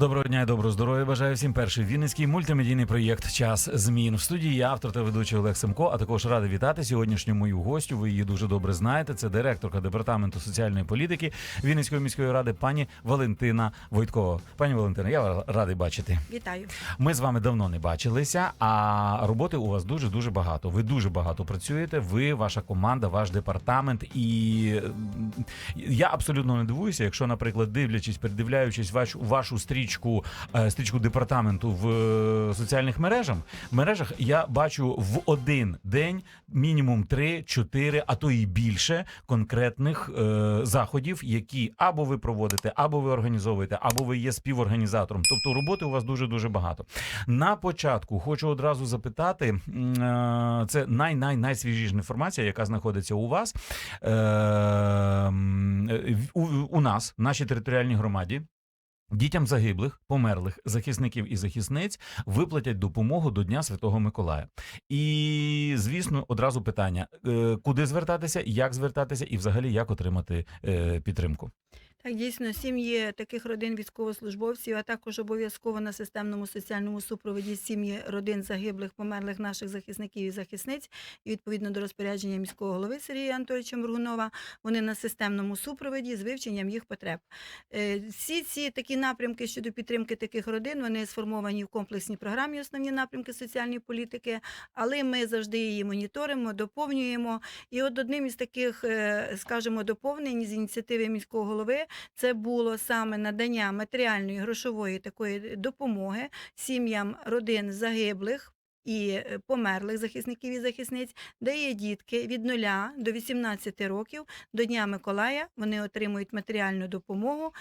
Доброго дня і доброго здоров'я. Бажаю всім перший вінницький мультимедійний проєкт Час змін в студії. Я автор та ведучий Олег Семко. А також радий вітати сьогоднішню мою гостю. Ви її дуже добре знаєте. Це директорка департаменту соціальної політики Вінницької міської ради, пані Валентина Войткова. Пані Валентина, я вас радий бачити. Вітаю. Ми з вами давно не бачилися, а роботи у вас дуже дуже багато. Ви дуже багато працюєте. Ви, ваша команда, ваш департамент. І я абсолютно не дивуюся, якщо, наприклад, дивлячись, передивляючись ваш, вашу стрічку, е, стрічку департаменту в е, соціальних мережах, мережах, я бачу в один день мінімум 3-4, а то і більше конкретних е, заходів, які або ви проводите, або ви організовуєте, або ви є співорганізатором. Тобто роботи у вас дуже дуже багато. На початку хочу одразу запитати: е, це найсвіжіша інформація, яка знаходиться у вас е, е, у, у нас, нашій територіальній громаді. Дітям загиблих, померлих захисників і захисниць виплатять допомогу до Дня Святого Миколая. І звісно, одразу питання: е, куди звертатися, як звертатися, і взагалі як отримати е, підтримку. Так, дійсно, сім'ї таких родин військовослужбовців, а також обов'язково на системному соціальному супроводі сім'ї родин загиблих, померлих наших захисників і захисниць. І відповідно до розпорядження міського голови Сергія Анатолійовича Моргунова, вони на системному супроводі з вивченням їх потреб. Е, Всі ці такі напрямки щодо підтримки таких родин, вони сформовані в комплексній програмі основні напрямки соціальної політики, але ми завжди її моніторимо, доповнюємо. І от одним із таких, е, скажімо, доповнень з ініціативи міського голови це було саме надання матеріальної грошової такої допомоги сім'ям родин загиблих. І е, померлих захисників і захисниць, де є дітки від 0 до 18 років до Дня Миколая вони отримують матеріальну допомогу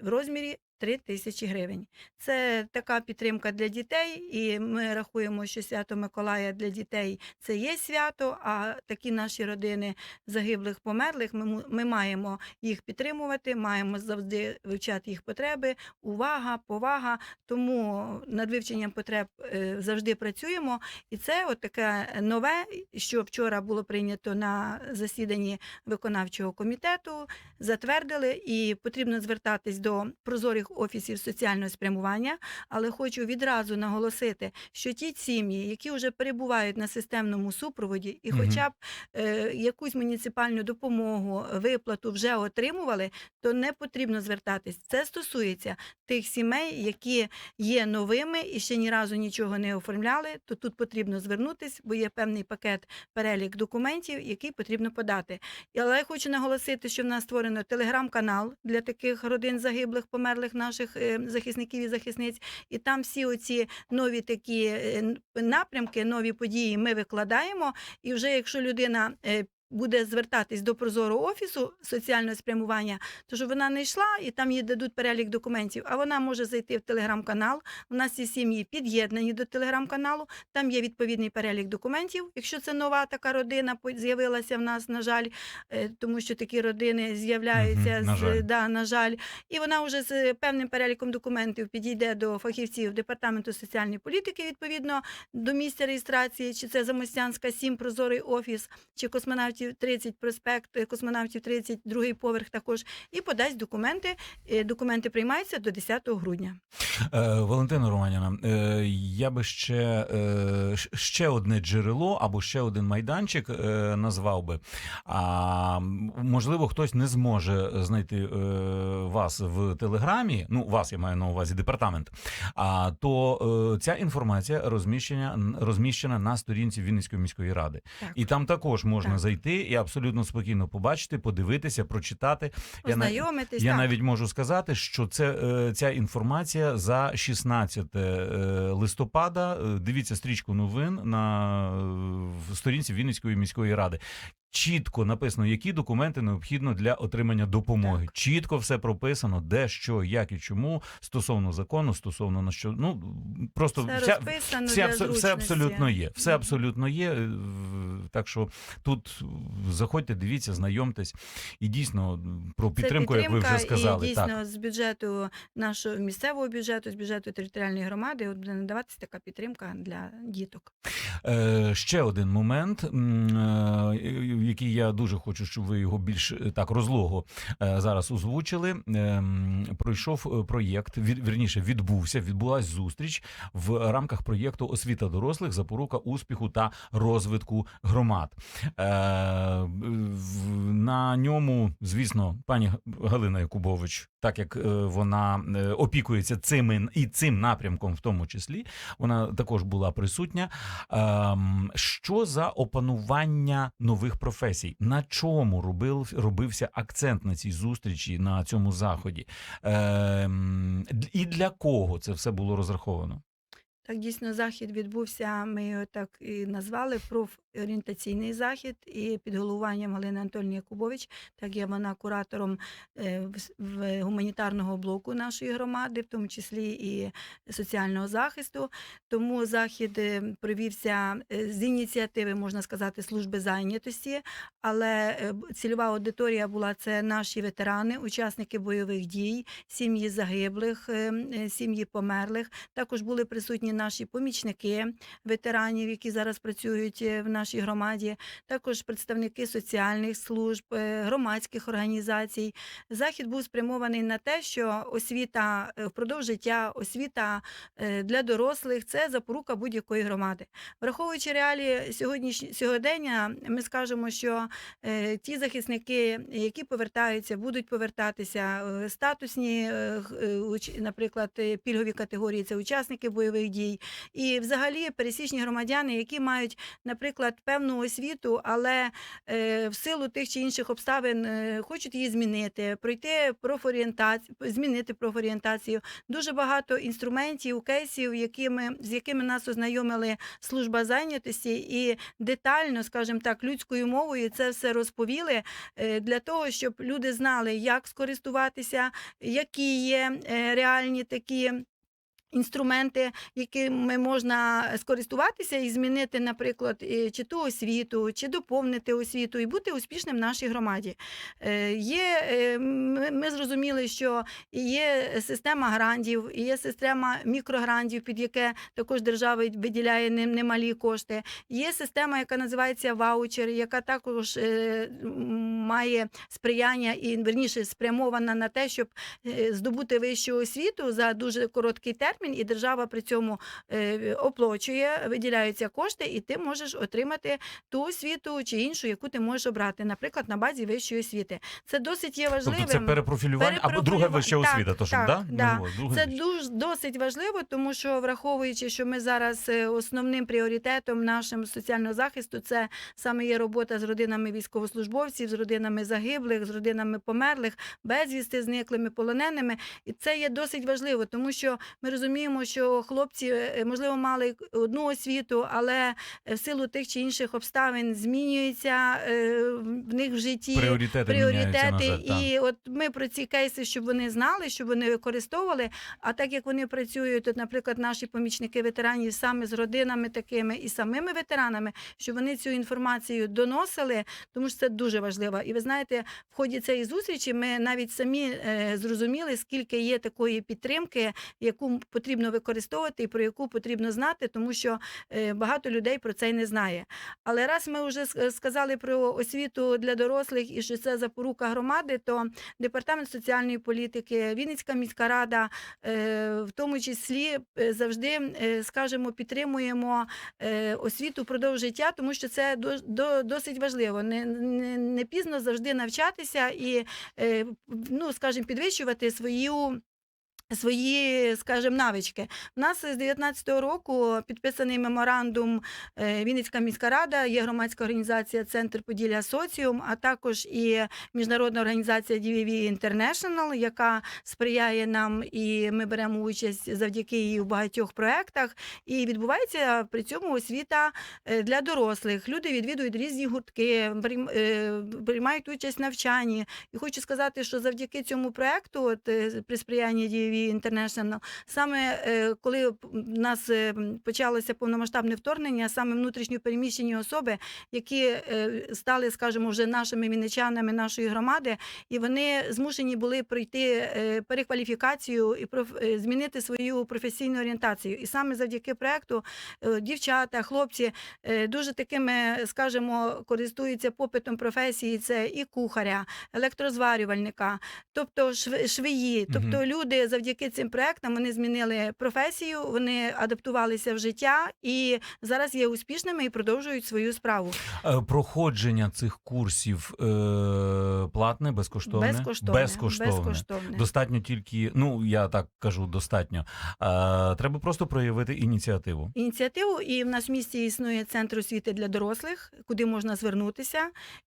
в розмірі 3 тисячі гривень. Це така підтримка для дітей, і ми рахуємо, що свято Миколая для дітей це є свято. А такі наші родини загиблих, померлих, ми, ми маємо їх підтримувати, маємо завжди вивчати їх потреби, увага, повага. Тому над вивченням потреб е, завжди працюємо. І це от таке нове, що вчора було прийнято на засіданні виконавчого комітету, затвердили, і потрібно звертатись до прозорих офісів соціального спрямування. Але хочу відразу наголосити, що ті сім'ї, які вже перебувають на системному супроводі, і хоча б е, якусь муніципальну допомогу, виплату вже отримували, то не потрібно звертатись. Це стосується тих сімей, які є новими і ще ні разу нічого не оформляли. То тут потрібно звернутись, бо є певний пакет перелік документів, який потрібно подати. Але я хочу наголосити, що в нас створено телеграм-канал для таких родин загиблих, померлих наших е, захисників і захисниць. І там всі оці нові такі е, напрямки, нові події ми викладаємо. І вже якщо людина е, буде звертатись до прозорого офісу соціального спрямування, то щоб вона не йшла і там їй дадуть перелік документів, а вона може зайти в телеграм-канал. У нас ці сім'ї під'єднані до телеграм-каналу. Там є відповідний перелік документів. Якщо це нова така родина, з'явилася в нас, на жаль, е, тому що такі родини з'являються на з да, на жаль, і вона вже з певним переліком документів підійде до фахівців департаменту соціальної політики, відповідно до місця реєстрації, чи це Замостянська 7, прозорий офіс, чи космонавтів 30 проспект, е, космонавтів 30, другий поверх також, і подасть документи. Е, Документи приймаються до 10 грудня. Е, Валентина Романівна, е, я би ще, ще одне джерело або ще один майданчик назвав би. А можливо, хтось не зможе знайти вас в телеграмі. Ну, вас я маю на увазі департамент. А то ця інформація розміщена розміщена на сторінці Вінницької міської ради. Так. І там також можна Так. зайти і абсолютно спокійно побачити, подивитися, прочитати. Ознайомитись. я я навіть можу сказати, що це е, ця інформація за 16 е, листопада. Е, Дивіться стрічку новин на сторінці Вінницької міської ради. Чітко написано, які документи необхідно для отримання допомоги. Чітко все прописано, де що, як і чому стосовно закону, стосовно на що. Ну просто Все вся, розписано все, для все абсолютно є. Все абсолютно є. е, Так що тут заходьте, дивіться, знайомтесь. І дійсно про підтримку, як ви вже сказали, І дійсно так. з бюджету нашого місцевого бюджету, з бюджету територіальної громади, от буде надаватися така підтримка для діток. Е, ще один момент. Е, який я дуже хочу, щоб ви його більш е, так розлого е, зараз озвучили. Ем, Пройшов е, проєкт, вірніше відбувся, відбулась зустріч в рамках проєкту Освіта дорослих, запорука успіху та розвитку громад. На ньому, звісно, пані Галина Якубович, так як вона опікується цими і цим напрямком, в тому числі, вона також була присутня. Ем, Що за опанування нових професій? На чому робив, робився акцент на цій зустрічі, на цьому заході? Е, І для кого це все було розраховано? Так, дійсно, захід відбувся. Ми його так і назвали профорієнтаційний захід, і під головуванням Галини Анатольовни Якубович, так є вона куратором е, в гуманітарного блоку нашої громади, в тому числі і соціального захисту. Тому захід е, провівся е, з ініціативи, можна сказати, служби зайнятості, але цільова аудиторія була це наші ветерани, учасники бойових дій, сім'ї загиблих, сім'ї померлих. Також були присутні наші помічники ветеранів, які зараз працюють в нашій громаді, також представники соціальних служб, е, громадських організацій. Захід був спрямований на те, що освіта е, впродовж життя, освіта е, для дорослих це запорука будь-якої громади. Враховуючи реалії сьогоднішні сьогодення, ми скажемо, що ті захисники, які повертаються, будуть повертатися, статусні, наприклад, пільгові категорії це учасники бойових дій, і взагалі пересічні громадяни, які мають, наприклад, певну освіту, але е, в силу тих чи інших обставин е, хочуть її змінити, пройти профорієнтацію, змінити профорієнтацію. Дуже багато інструментів, кейсів, якими з якими нас ознайомили служба зайнятості, і детально, скажімо так, людською мовою це все розповіли е, для того, щоб люди знали, як скористуватися, які є реальні такі. Інструменти, якими можна скористуватися і змінити, наприклад, чи ту освіту, чи доповнити освіту і бути успішним в нашій громаді. Е, Є, е, ми, зрозуміли, що є система грантів, є система мікрогрантів, під яке також держава виділяє не- немалі кошти. Є система, яка називається ваучер, яка також е, має сприяння і верніше спрямована на те, щоб здобути вищу освіту за дуже короткий термін, і держава при цьому е, оплачує, виділяються кошти, і ти можеш отримати ту освіту чи іншу, яку ти можеш обрати, наприклад, на базі вищої освіти. Це досить є важливим. Тобто це перепрофілювання або друга Перепрофілювання. вища Так, освіта, то що, так, да? да. Ну, Це дуже досить важливо, тому що враховуючи, що ми зараз е, основним пріоритетом нашим соціального захисту це саме є робота з родинами військовослужбовців, з родинами загиблих, з родинами померлих, безвісти, зниклими, полоненими. І це є досить важливо, тому що ми розуміємо, що хлопці е, можливо мали одну освіту, але е, в силу тих чи інших обставин змінюється е, в них в житті Пріоритети, пріоритети. так. і от ми про ці кейси, щоб вони знали, щоб вони використовували. А так як вони працюють, от, наприклад, наші помічники ветеранів саме з родинами такими і самими ветеранами, щоб вони цю інформацію доносили, тому що це дуже важливо. І ви знаєте, в ході цієї зустрічі ми навіть самі е, зрозуміли, скільки є такої підтримки, яку потрібно використовувати і про яку потрібно знати, тому що е, багато людей про це й не знає. Але раз ми вже сказали про освіту для дорослих і що це запорука громади, то департамент соціальної політики, Вінницька міська рада, е, в тому числі е, завжди, е, скажімо, підтримуємо е, освіту впродовж життя, тому що це до, до, досить важливо. Не, не, не пізно завжди навчатися і, е, ну, скажімо, підвищувати свою. Свої, скажімо, навички. У нас з 19-го року підписаний меморандум е, Вінницька міська рада, є громадська організація Центр Поділля Соціум, а також і міжнародна організація DVV International, яка сприяє нам, і ми беремо участь завдяки їй у багатьох проєктах. І відбувається при цьому освіта е, для дорослих. Люди відвідують різні гуртки, е, приймають участь в навчанні. І хочу сказати, що завдяки цьому проєкту, от, при сприянні DVV TV International. Саме е, коли в нас е, почалося повномасштабне вторгнення, саме внутрішньо переміщені особи, які е, стали, скажімо, вже нашими вінничанами нашої громади, і вони змушені були пройти перекваліфікацію і змінити свою професійну орієнтацію. І саме завдяки проекту дівчата, хлопці дуже такими, скажімо, користуються попитом професії. Це і кухаря, електрозварювальника, тобто шв- швеї. Тобто люди завдяки цим проектам вони змінили професію, вони адаптувалися в життя і зараз є успішними і продовжують свою справу. Е, Проходження цих курсів е, платне, безкоштовне? Безкоштовне. Безкоштовне. Безкоштовне. Достатньо тільки, ну я так кажу, достатньо. Е, треба просто проявити ініціативу. ініціативу. І в нас в місті існує центр освіти для дорослих, куди можна звернутися.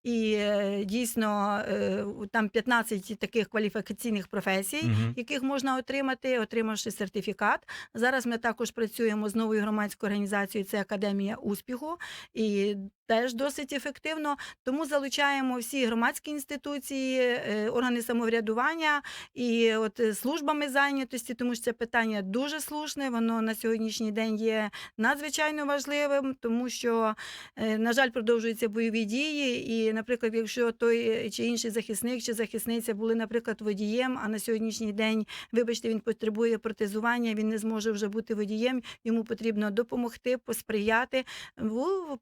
І е, дійсно е, там 15 таких кваліфікаційних професій. Мгм. Яких можна отримати, отримавши сертифікат. Зараз ми також працюємо з новою громадською організацією. Це Академія успіху, і теж досить ефективно. Тому залучаємо всі громадські інституції, е, органи самоврядування і от е, службами зайнятості, тому що це питання дуже слушне. Воно на сьогоднішній день є надзвичайно важливим, тому що, е, на жаль, продовжуються бойові дії. І, наприклад, якщо той чи інший захисник чи захисниця були, наприклад, водієм, а на сьогоднішній день, вибачте, він потребує протезування, він не зможе вже бути водієм. Йому потрібно допомогти, посприяти в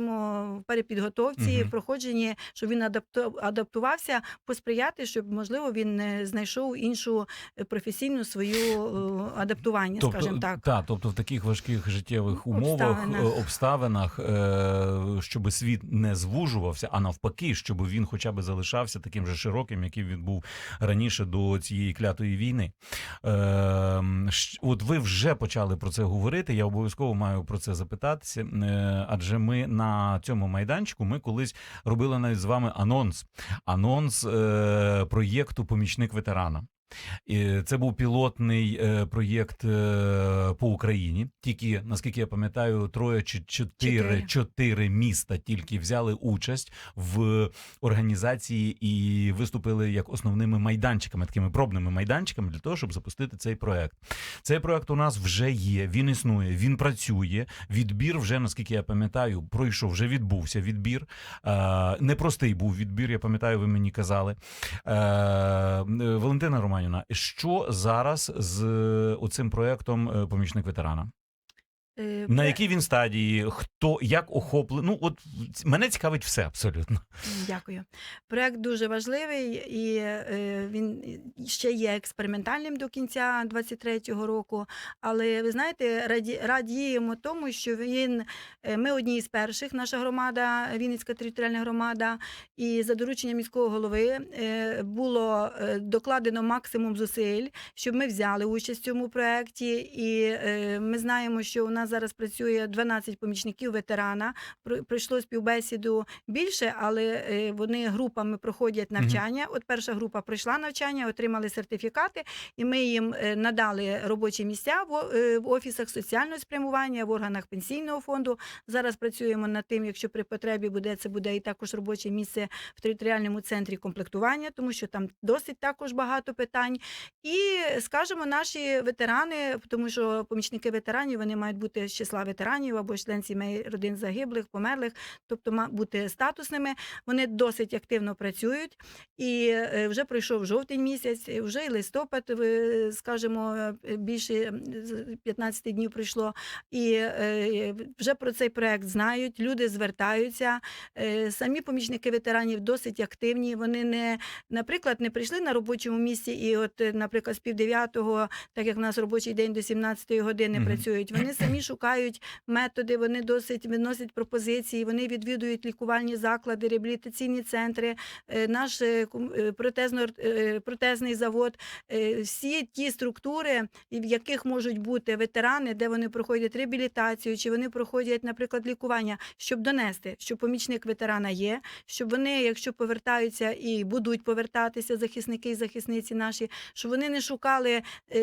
пере, в перепідготовці, Мгм. проходженні, щоб він адапту- адаптувався, посприяти, щоб можливо він е, знайшов іншу е, професійну свою е, адаптування, скажімо так. Та, тобто в таких важких життєвих умовах, Обставинах. е, обставинах, е, щоб світ не звужувався, а навпаки, щоб він хоча б залишався таким же широким, яким він був раніше до цієї клятої війни. Е, от ви вже почали про це говорити. Я обов'язково маю про це запитатися, е, адже ми на цьому майданчику ми колись робили навіть з вами анонс. Анонс е, проєкту Помічник ветерана. Це був пілотний е, проєкт е, по Україні. Тільки наскільки я пам'ятаю, троє чи чотири, Чотири. міста тільки взяли участь в організації і виступили як основними майданчиками, такими пробними майданчиками для того, щоб запустити цей проект. Цей проект у нас вже є. Він існує, він працює. Відбір вже наскільки я пам'ятаю, пройшов, вже відбувся відбір. Е, непростий був відбір. Я пам'ятаю, ви мені казали. Валентина Романівна, що зараз з оцим проектом е, помічник ветерана? Е, На якій він стадії? Хто як охоплений? Ну от мене цікавить все абсолютно. Дякую. Проект дуже важливий і е, він ще є експериментальним до кінця 23-го року. Але ви знаєте, раді, радіємо тому, що він е, ми одні із перших, наша громада, Вінницька територіальна громада, і за дорученням міського голови було докладено максимум зусиль, щоб ми взяли участь в цьому проєкті. І ми знаємо, що у нас зараз працює 12 помічників ветерана. Про- Пройшло співбесіду більше, але е, вони групами проходять навчання. От перша група пройшла навчання, отримали сертифікати, і ми їм е, надали робочі місця в, е, в офісах соціального спрямування, в органах пенсійного фонду. Зараз працюємо над тим, якщо при потребі буде це буде і також робоче місце в територіальному центрі комплектування, тому що там досить також багато питань. І скажімо, наші ветерани, тому що помічники ветеранів вони мають бути з числа ветеранів або член сімей родин загиблих, померлих, тобто ма бути статусними. Вони досить активно працюють, і е, вже пройшов жовтень місяць, вже і листопад, скажімо, е, більше м, 15 днів пройшло. І е, вже про цей проект знають, люди звертаються. Самі помічники ветеранів досить активні. Вони не, наприклад, не прийшли на робочому місці, і от, наприклад, з пів дев'ятого, так як в нас робочий день до 17 години Мгм. працюють. Вони самі шукають методи, вони досить виносять пропозиції, вони відвідують лікувальні заклади, реабілітаційні центри, е, наш е, е, протезно, протезний завод, всі ті структури, в яких можуть бути ветерани, де вони проходять реабілітацію, чи вони проходять, наприклад, лікування, щоб донести, що помічник ветерана є, щоб вони, якщо повертаються і будуть повертатися захисники і захисниці наші, щоб вони не шукали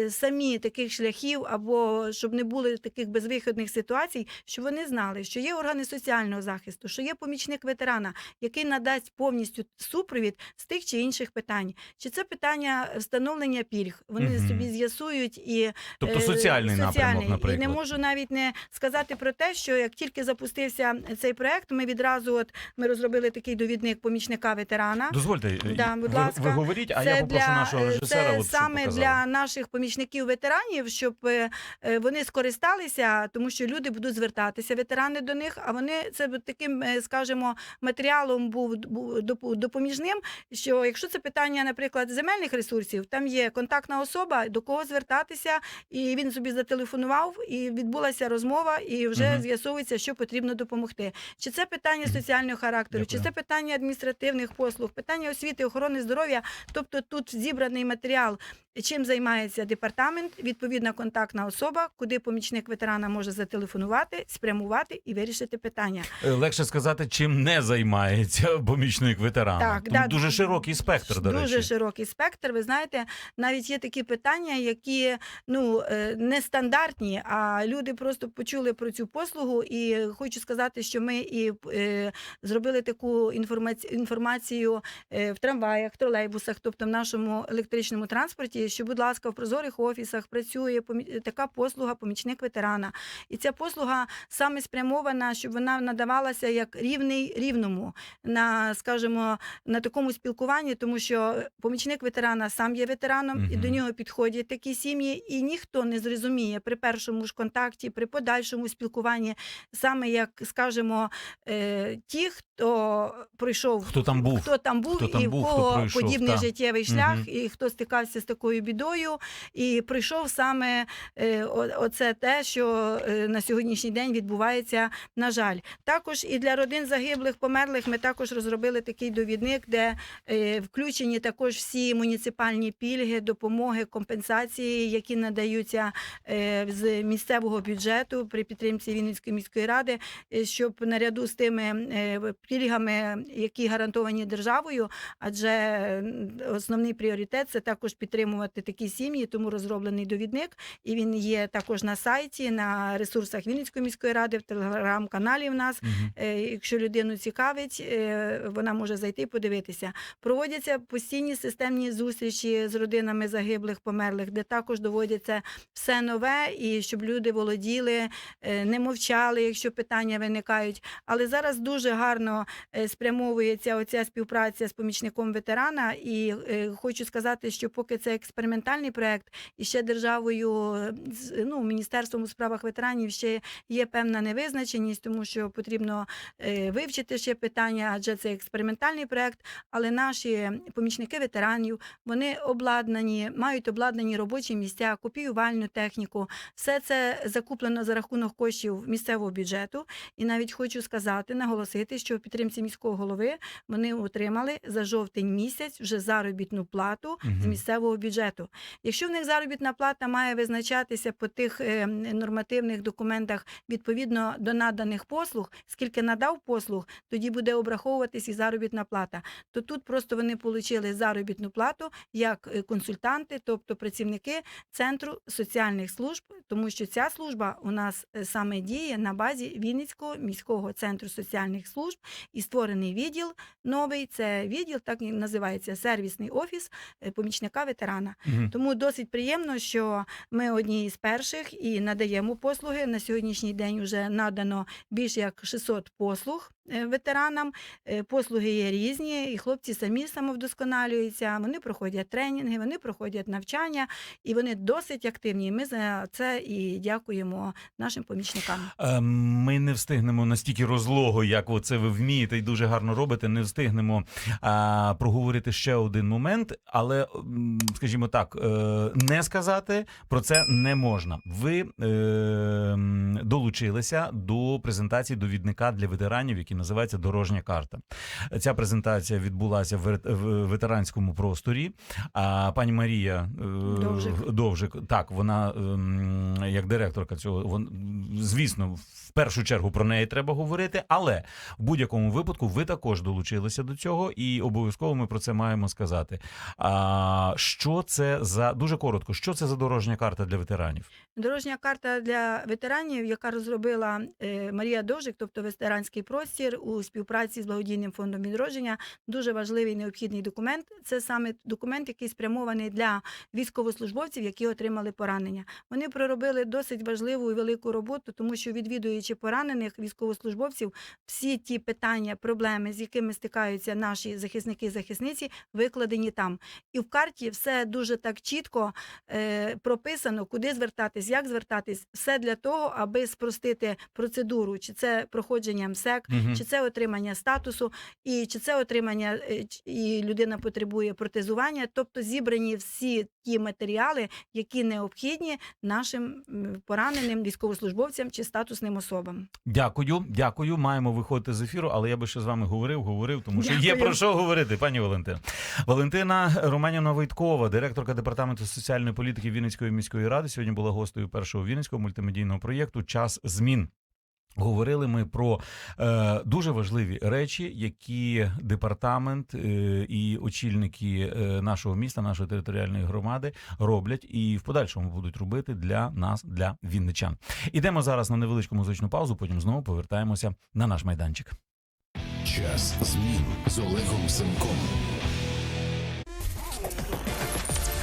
самі таких шляхів, або щоб не були таких безвихідних безвиходних ситуацій, щоб вони знали, що є органи соціального захисту, що є помічник ветерана, який надасть повністю супровід з тих чи інших питань. Чи це питання встановлення пільг? Вони Мгм. собі з'ясують і Тобто Е, соціальний напрямок, І не можу навіть не сказати про те, що як тільки запустився цей проект, ми відразу от ми розробили такий довідник помічника ветерана. Дозвольте, Да, будь ви, ласка. ви говоріть, а я попрошу нашого е, режисера. це от, саме показав. для наших помічників ветеранів, щоб е, е, вони скористалися, тому що люди будуть звертатися, ветерани до них. А вони це таким, е, скажімо, матеріалом був, допоміжним. Що якщо це питання, наприклад, земельних ресурсів, там є контактна особа, до кого звертатися, і він собі зателефонував, і відбулася розмова, і вже Мгм. з'ясовується, що потрібно допомогти. Чи це питання соціального характеру, чи це питання адміністративних послуг, питання освіти, охорони здоров'я. Тобто тут зібраний матеріал, чим займається департамент, відповідна контактна особа, куди помічник ветерана може зателефонувати, спрямувати і вирішити питання. Е, Легше сказати, чим не займається помічник ветерана. Так, Тому да. дуже широкий спектр, до Дуже речі. широкий спектр. Ви знаєте, навіть є такі питання, які ну е, нестандартні, а люди просто почули про цю послугу. І хочу сказати, що ми і е, зробили таку інформацію, інформацію е, в трамваях, тролейбусах, тобто в нашому електричному транспорті, що, будь ласка, в прозорих офісах працює така послуга помічник ветерана. І ця послуга саме спрямована, щоб вона надавалася як рівний рівному на, скажімо, на такому спілкуванні, тому що помічник ветерана сам є ветераном, і до нього підходять такі сім'ї, і ніхто не зрозуміє при першому ж контакті, при подальшому спілкуванні, саме як скажімо, е, ті, хто пройшов, Хто там був? хто там був, Хто там і в кого пройшов, подібний та. життєвий шлях, Мгм. і хто стикався з такою бідою, і прийшов саме е, оце те, що на сьогоднішній день відбувається, на жаль. Також і для родин загиблих, померлих ми також розробили такий довідник, де е, включені також всі муніципальні пільги, допомоги, компенсації, які надаються е, з місцевого бюджету при підтримці Вінницької міської ради, е, щоб наряду з тими е, пільгами, які гарантовані державою, адже основний пріоритет це також підтримувати такі сім'ї, тому розроблений довідник, і він є також на сайті, на ресурсах Вінницької міської ради, в телеграм-каналі в нас. Е, Якщо людину цікавить, е, вона може зайти і подивитися. Проводяться постійні системні зустрічі з родинами загиблих, померлих, де також доводяться все нове, і щоб люди володіли, е, не мовчали, якщо питання виникають. Але зараз дуже гарно спрямовується оця співпраця з помічником ветерана. І хочу сказати, що поки це експериментальний проект, і ще державою, ну, міністерством у справах ветеранів ще є певна невизначеність, тому що потрібно е, вивчити ще питання, адже це експериментальний проект. Але наші помічники ветеранів вони обладнані, мають обладнані робочі місця, копіювальну техніку. Все це закуплено за рахунок коштів місцевого бюджету. І навіть хочу сказати, наголосити, що в підтримці міського голови вони отримали за жовтень місяць вже заробітну плату з місцевого бюджету. Якщо в них заробітна плата має визначатися по тих е, нормативних документах відповідно до наданих послуг, скільки надав послуг, тоді буде обраховуватись і заробітна плата. То тут просто вони отримали заробітну плату як е, консультанти, тобто працівники центру соціальних служб, тому що ця служба у нас е, саме діє на базі Вінницького міського центру соціальних служб і створений відділ новий. Це відділ, так і називається сервісний офіс е, помічника ветерана. Мгм. Тому досить приємно, що ми одні із перших і надаємо послуги. На сьогоднішній день вже надано більш як 600 послуг ветеранам. Е, Послуги є різні, і хлопці самі самовдосконалюються. Вони проходять тренінги, вони проходять навчання, і вони досить активні. Ми за це і дякуємо нашим помічникам. Е, Ми не встигнемо настільки розлого, як оце ви вмієте і дуже гарно робите. Не встигнемо проговорити ще один момент, але скажімо так, е, не сказати про це не можна. Ви е, долучилися до презентації довідника для ветеранів, який називається Дорожня карта. Ця презентація відбулася в ветеранському просторі. А пані Марія е, Довжик. Довжик, так, вона ем, як директорка цього, вон, звісно, в першу чергу про неї треба говорити, але в будь-якому випадку ви також долучилися до цього, і обов'язково ми про це маємо сказати. А що це за дуже коротко, що це за дорожня карта для ветеранів? Дорожня карта для ветеранів, яка розробила е, Марія Довжик, тобто ветеранський простір у співпраці з благодійним фондом відродження, дуже важливий необхідний документ. Це саме документ, який спрямований для військовослужбовців, які отримали поранення. Вони проробили досить важливу і велику роботу, тому що відвідуючи поранених військовослужбовців, всі ті питання, проблеми, з якими стикаються наші захисники і захисниці, викладені там. І в карті все дуже так чітко е, прописано, куди звертатись, як звертатись, все для того, аби спростити процедуру, чи це проходження МСЕК, Мгм. чи це отримання статусу, і чи це отримання е, і людина потребує протезування, тобто зібрані всі ті матеріали, які необхідні нашим пораненим військовослужбовцям чи статусним особам. Дякую, дякую. Маємо виходити з ефіру, але я би ще з вами говорив, говорив, тому що є про що говорити, пані Валентина. Валентина Романівна Войткова, директорка департаменту соціальної політики Вінницької міської ради, сьогодні була гостею першого вінницького мультимедійного проєкту Час змін. Говорили ми про е, дуже важливі речі, які департамент е, і очільники е, нашого міста, нашої територіальної громади роблять і в подальшому будуть робити для нас, для вінничан. Ідемо зараз на невеличку музичну паузу, потім знову повертаємося на наш майданчик. Час змін з Олегом Семком.